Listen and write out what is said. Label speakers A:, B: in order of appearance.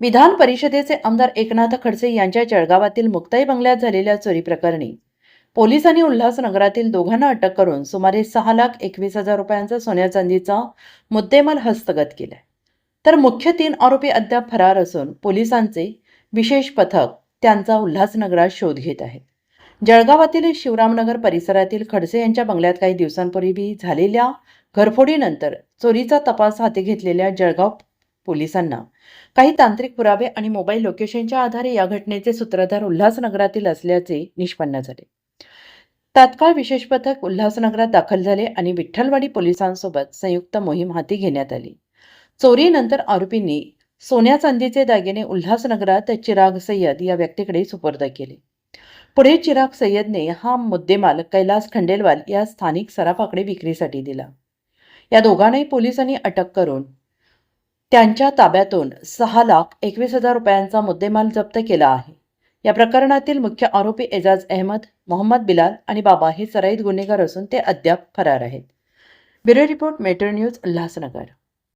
A: विधान परिषदेचे आमदार एकनाथ खडसे यांच्या जळगावातील मुक्ताई बंगल्यात झालेल्या चोरी प्रकरणी पोलिसांनी उल्हासनगरातील दोघांना अटक करून सुमारे सहा लाख एकवीस हजार रुपयांचा सोन्या चांदीचा मुद्देमाल हस्तगत केलाय. तर मुख्य तीन आरोपी अद्याप फरार असून पोलिसांचे विशेष पथक त्यांचा उल्हासनगरात शोध घेत आहे. जळगावातील शिवरामनगर परिसरातील खडसे यांच्या बंगल्यात काही दिवसांपूर्वी झालेल्या घरफोडीनंतर चोरीचा तपास हाती घेतलेल्या जळगाव पोलिसांना. काही तांत्रिक पुरावे आणि मोबाईल लोकेशनच्या आधारे या घटनेचे सूत्रधार उल्हासनगरातील असल्याचे निष्पन्न झाले. तात्काळ विशेष पथक उल्हासनगरात दाखल झाले आणि विठ्ठलवाडी पोलिसांसोबत संयुक्त मोहीम हाती घेण्यात आली. चोरीनंतर आरोपींनी सोन्या चांदीचे दागिने उल्हासनगरात चिराग सय्यद या व्यक्तीकडे सुपूर्द केले. पुढे चिराग सय्यदने हा मुद्देमाल कैलास खंडेलवाल या स्थानिक सराफाकडे विक्रीसाठी दिला. या दोघांनाही पोलिसांनी अटक करून त्यांच्या ताब्यातून सहा लाख एकवीस हजार रुपयांचा मुद्देमाल जप्त केला आहे. या प्रकरणातील मुख्य आरोपी एजाज अहमद मोहम्मद बिलाल आणि बाबा हे सराईत गुन्हेगार असून ते अद्याप फरार आहेत. Bureau report metro news Ulhasnagar.